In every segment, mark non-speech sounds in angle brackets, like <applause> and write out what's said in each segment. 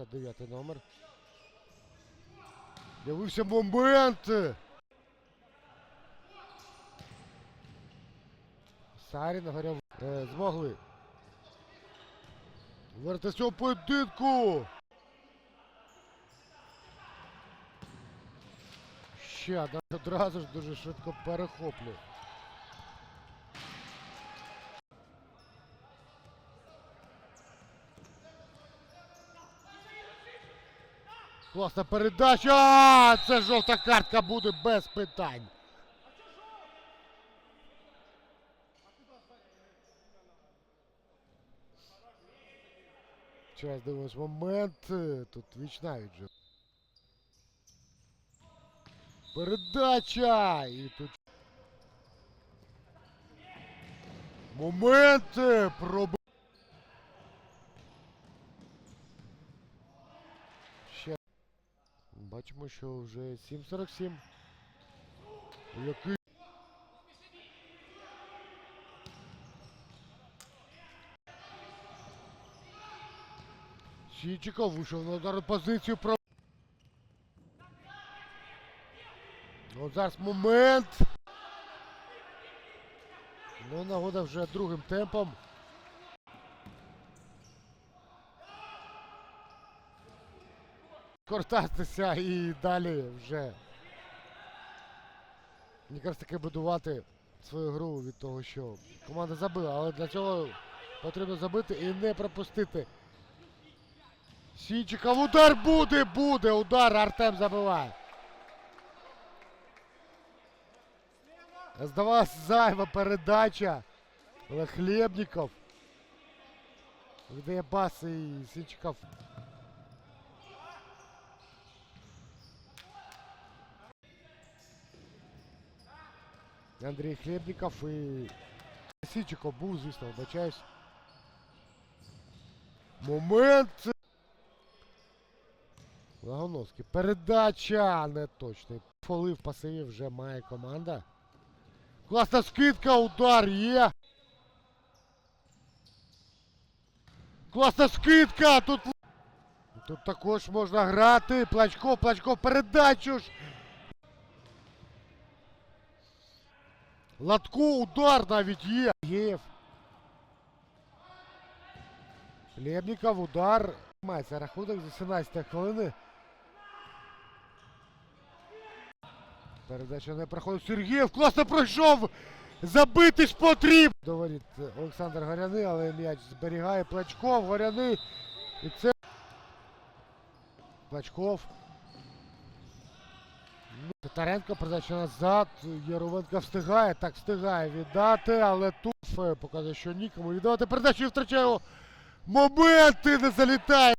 69 номер. З'явився момент. Сарін горяв. Е, змогли. Вертися цього поєдинку. Ще одразу ж дуже швидко перехоплює. Класна передача! Це жовта картка буде без питань. Зараз дивимось момент. Тут віч навіть же. Передача! І тут. Момент! е, Проб... Ще. Бачимо, що вже 7.47. Який. Січиков вийшов на ударну позицію. Про... От зараз момент. Ну, нагода вже другим темпом. Кортатися і далі вже. Мені Якраз таки будувати свою гру від того, що команда забила, але для цього потрібно забити і не пропустити. Сінчиков удар буде, буде, удар Артем забиває. Здавалась зайва передача. Але Хлебников. Видає пас і Сінчиков. Андрій Хлебников і Сінчиков був, звісно, вибачаюсь. Момент. Лагоновський. Передача не точний. Фоли в пасиві вже має команда. Класна скидка, удар є. Класна скидка! Тут Тут також можна грати. Плачков, Плачков, передачу ж. Латко, удар навіть є. Єв. Хлебников, удар. Мається рахунок за 17 хвилини. Передача не проходить. Сергієв класно пройшов! Забити ж потрібно! Говорить Олександр Горяний, але м'яч зберігає Плачков, Горяний. І це. Плачков. Татаренко передача назад. Яровенко встигає, так встигає віддати, але тут е, показує, що нікому віддавати передачу і втрачає. Моменти не залітає.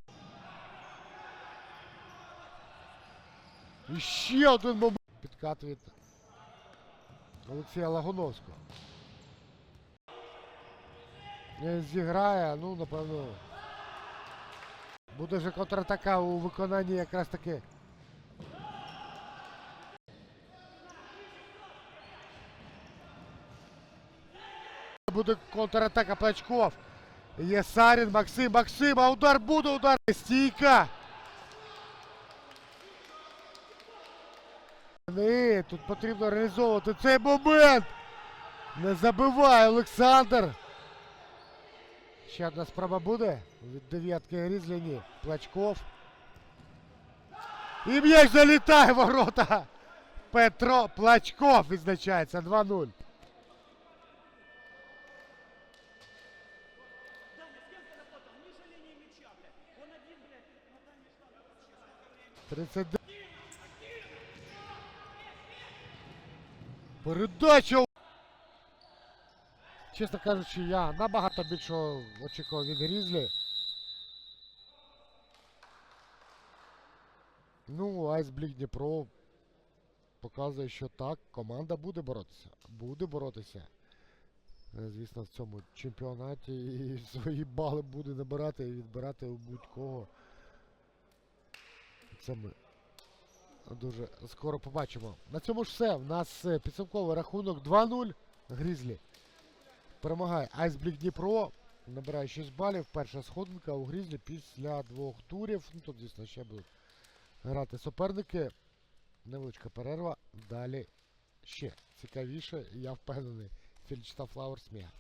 І ще один момент. Підкат від Олексія Лагуновського. Зіграє, ну, напевно. Буде вже контратака у виконанні якраз таки. Буде контратака Плачков. Є Сарін, Максим, Максим, а удар буде, удар. Стійка. Ні, тут потрібно реалізовувати цей момент. Не забиває Олександр. Ще одна спроба буде. Від дев'ятки Грізліні. Плачков. І м'яч залітає ворота. Петро Плачков відзначається 2-0. Тридцять. Передача! Чесно кажучи, я набагато більшого очікував від Грізлі. Ну, Айсблік Дніпро показує, що так, команда буде боротися. Буде боротися. Звісно, в цьому чемпіонаті і <laughs> свої бали буде набирати і відбирати у будь-кого. Це ми дуже скоро побачимо. На цьому ж все. У нас е, підсумковий рахунок 2-0. Грізлі. Перемагає Айсблік Дніпро. Набирає 6 балів. Перша сходинка у Грізлі після двох турів. Ну тут, звісно, ще будуть грати суперники. Невеличка перерва. Далі ще цікавіше, я впевнений. Фільчта Флауерс Мега.